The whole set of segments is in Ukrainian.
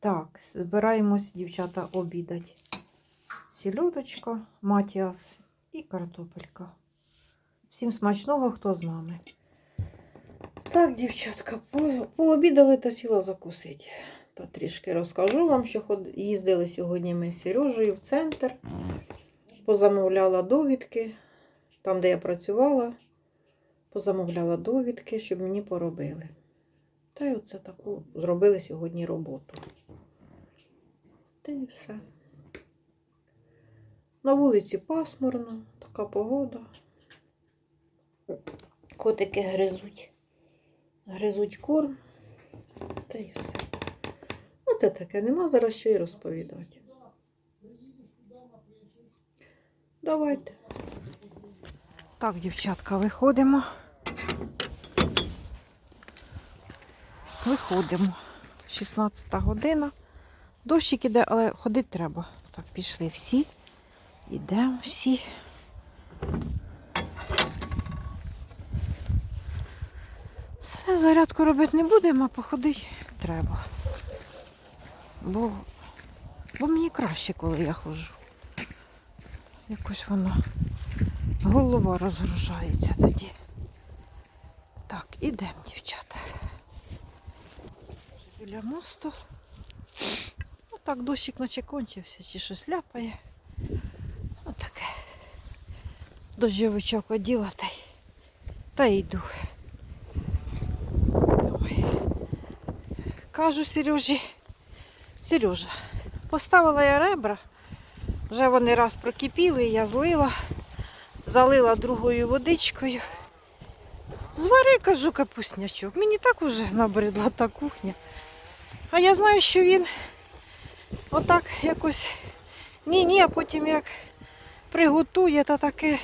Так, збираємось, дівчата, обідати. Сільодочка, матіас і картопелька. Всім смачного, хто з нами. Так, дівчатка, по- пообідали та сіла закусити. Та трішки розкажу вам, що їздили сьогодні ми з Сережею в центр. Позамовляла довідки, там, де я працювала, позамовляла довідки, щоб мені поробили. Та й оце таку зробили сьогодні роботу. Та і все. На вулиці пасмурно, така погода. Котики гризуть. Гризуть корм. Та й все. Оце таке, нема зараз що й розповідати. Давайте. Так, дівчатка, виходимо. Виходимо. 16 година. Дощик іде, але ходити треба. Так, пішли всі. Ідемо всі. Все, зарядку робити не будемо, а походити треба. Бо, бо мені краще, коли я ходжу. Якось воно голова розгружається тоді. Так, ідемо, дівчата. Біля мосту. Отак дощик наче кончився, чи щось ляпає. Отаке. Дощовичок оділа та й, та йду. Ой. Кажу Сережі, Сережа, поставила я ребра, вже вони раз прокипіли, я злила, залила другою водичкою. Звари, кажу, капуснячок. Мені так уже набридла та кухня. А я знаю, що він отак якось ні-ні, а потім як приготує, то таке,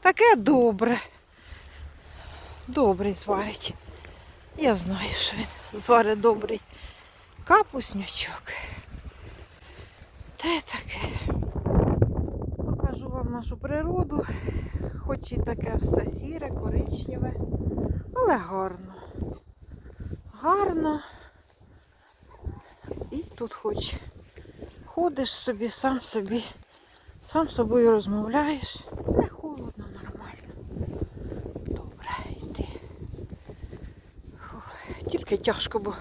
таке добре. Добрий зварить. Я знаю, що він зварить добрий капуснячок. Те таке. Покажу вам нашу природу. Хоч і таке все сіре, коричневе, але гарно. Гарно. Тут хоч ходиш собі, сам собі, сам собою розмовляєш. Не холодно, нормально. Добре, йди. Фух, Тільки тяжко, бо,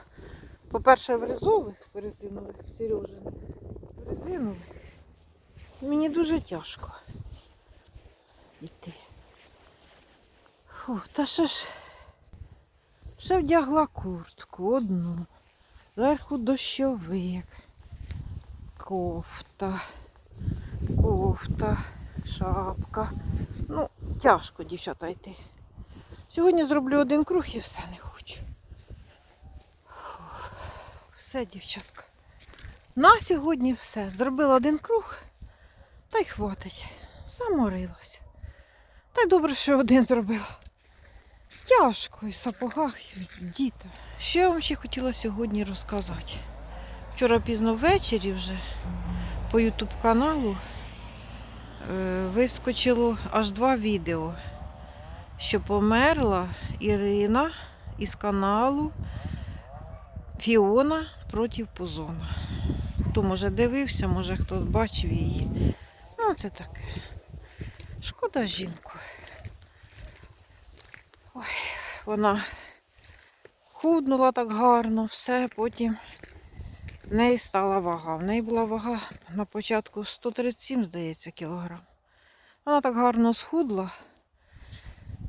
по-перше, в резових, в резинових, в Сережиних, в резинових. Мені дуже тяжко йти. Фу, та ще ж ще вдягла куртку одну. Зверху дощовик. Кофта. Кофта, шапка. Ну, тяжко, дівчата, йти. Сьогодні зроблю один круг і все не хочу. Все, дівчатка. На сьогодні все. Зробила один круг, та й хватить. Заморилася. Та й добре, що один зробила. Тяжко і в сапогах, і діти. Що я вам ще хотіла сьогодні розказати? Вчора пізно ввечері вже по ютуб каналу е, вискочило аж два відео, що померла Ірина із каналу Фіона проти Пузона. Хто може дивився, може хто бачив її. Ну, це таке. Шкода жінку. Ой, вона худнула так гарно, все, потім в неї стала вага. В неї була вага на початку 137, здається, кілограм. Вона так гарно схудла.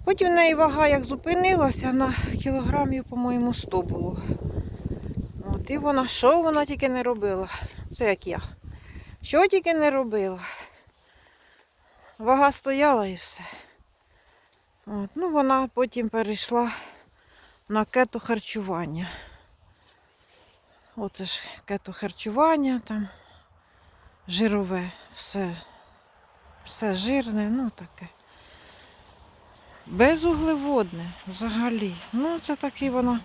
Потім в неї вага як зупинилася, на кілограмів, по-моєму, 100 було. От, і вона, що вона тільки не робила? Це як я. Що тільки не робила? Вага стояла і все. От, ну, вона потім перейшла на кетохарчування. Оце ж кетохарчування там жирове, все, все жирне, ну таке. Безуглеводне взагалі. Ну, це такий вона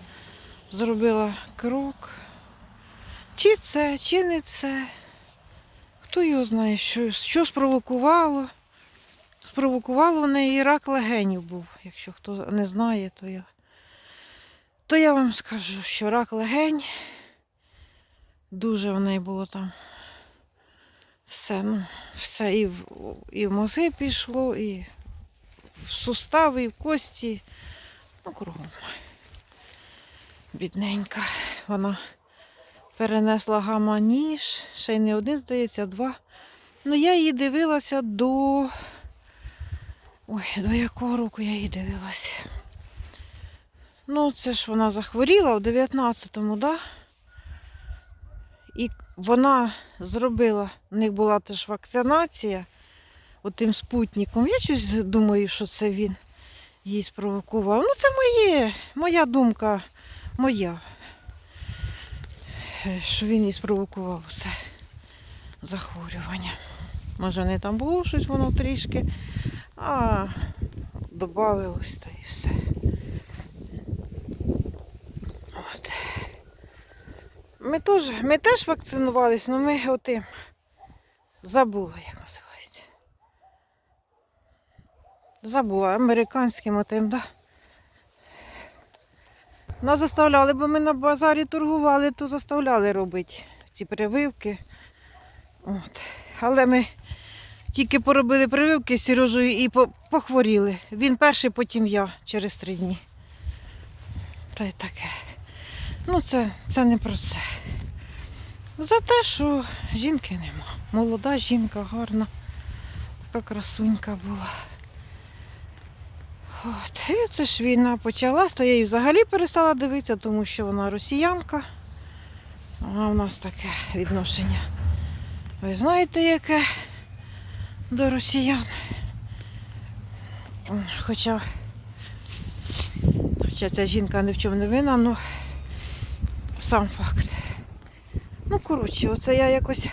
зробила крок. Чи це, чи не це. Хто його знає, що, що спровокувало. Спровокувало в неї рак легенів був. Якщо хто не знає, то я, то я вам скажу, що рак легень Дуже в неї було там все, ну, все і в, і в мозги пішло, і в сустави, і в кості. Ну, кругом. Бідненька. Вона перенесла гамма-ніж, ще й не один, здається, а два. Ну, я її дивилася до. Ой, до якого року я її дивилася? Ну, це ж вона захворіла в 19-му, да? І вона зробила, в них була теж вакцинація отим спутником. Я щось думаю, що це він її спровокував. Ну, це моє, моя думка, моя. Що він її спровокував це захворювання. Може, не там було щось воно трішки, а додавилось та і все. От. Ми теж, ми теж вакцинувались, але ми отим забула, як називається. Забула американським отим, да. Нас заставляли, бо ми на базарі торгували, то заставляли робити ці прививки. От. Але ми тільки поробили прививки з Сережею і похворіли. Він перший, потім я через три дні. Та й таке. Ну, це, це не про це. За те, що жінки нема. Молода жінка, гарна, така красунька була. От. І це ж війна почалась, то я її взагалі перестала дивитися, тому що вона росіянка. А в нас таке відношення. Ви знаєте, яке до росіян. Хоча, хоча ця жінка ні в чому не винна, ну сам факт. Ну, коротше, оце я якось.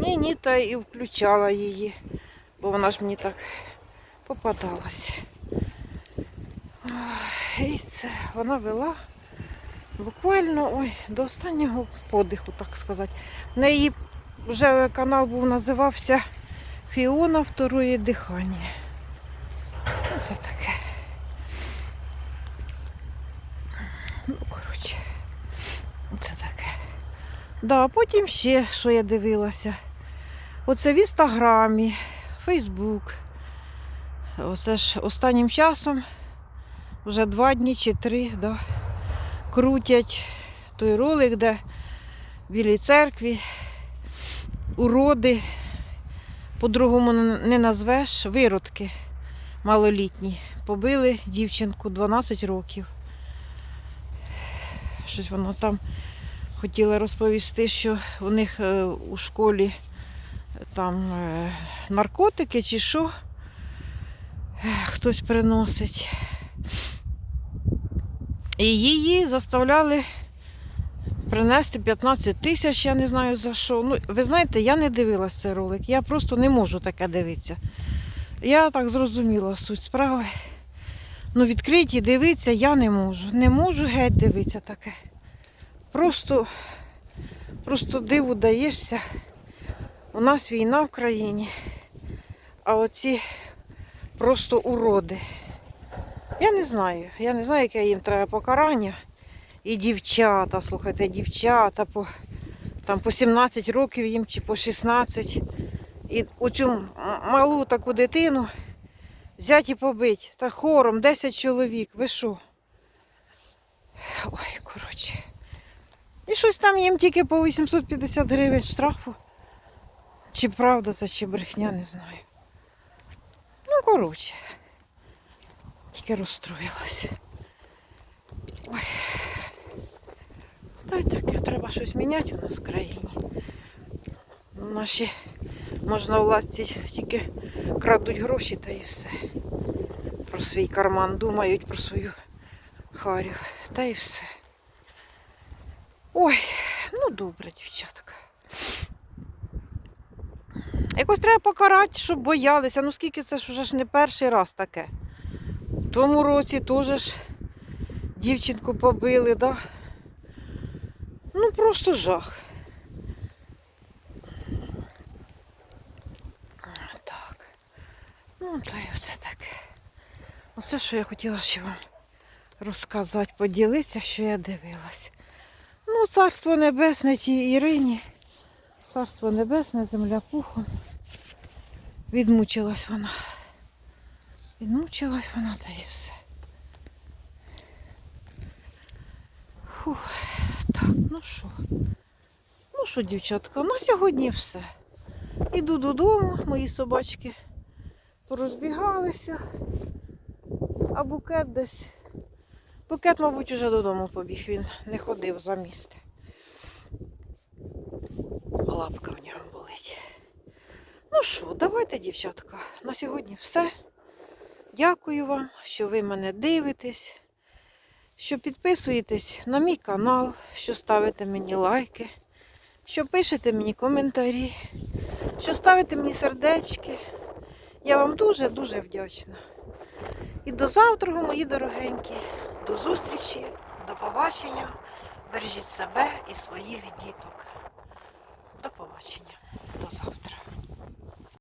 Ні, ні, та і включала її, бо вона ж мені так попадалась. І це вона вела буквально ой, до останнього подиху, так сказати. В неї вже канал був називався Фіона Второе дихання. Оце таке. Ну, коротше, оце таке. Да, потім ще, що я дивилася. Оце в інстаграмі, Фейсбук. Оце ж останнім часом, вже два дні чи три, да, крутять той ролик, де в Білій церкві уроди, по-другому не назвеш, виродки малолітні. Побили дівчинку 12 років. Щось воно там хотіла розповісти, що у них е, у школі там е, наркотики чи що е, хтось приносить. І її заставляли принести 15 тисяч, я не знаю за що. Ну, ви знаєте, я не дивилась цей ролик, я просто не можу таке дивитися. Я так зрозуміла суть справи. Ну, відкриті дивитися я не можу. Не можу геть дивитися таке. Просто, просто диву даєшся. У нас війна в країні, а оці просто уроди. Я не знаю. Я не знаю, яке їм треба покарання. І дівчата, слухайте, дівчата по, там, по 17 років їм чи по 16. І оцю малу таку дитину взяти і побити. Та хором 10 чоловік. Ви що? Ой, коротше. І щось там їм тільки по 850 гривень штрафу. Чи правда це, чи брехня, не знаю. Ну, коротше. Тільки розстроїлась. Ой. Та й таке, треба щось міняти у нас в країні. Наші можновладці тільки крадуть гроші та і все. Про свій карман думають, про свою харю. Та і все. Ой, ну добре, дівчатка. Якось треба покарати, щоб боялися. Ну скільки це ж вже ж не перший раз таке. Тому році теж дівчинку побили, да? Ну просто жах. Так. Ну, та й оце таке. Оце, що я хотіла ще вам розказати, поділитися, що я дивилась. Ну, царство небесне тій Ірині. Царство небесне, земля пухом. Відмучилась вона. Відмучилась вона та і все. Фух, так, ну що? Ну що, дівчатка, на сьогодні все. Іду додому, мої собачки порозбігалися. А букет десь. Букет, мабуть, уже додому побіг, він не ходив за місце. Лапка в нього болить. Ну що, давайте, дівчатка, на сьогодні все. Дякую вам, що ви мене дивитесь, що підписуєтесь на мій канал, що ставите мені лайки, що пишете мені коментарі, що ставите мені сердечки. Я вам дуже-дуже вдячна. І до завтра, мої дорогенькі. До зустрічі, до побачення. Бережіть себе і своїх діток. До побачення.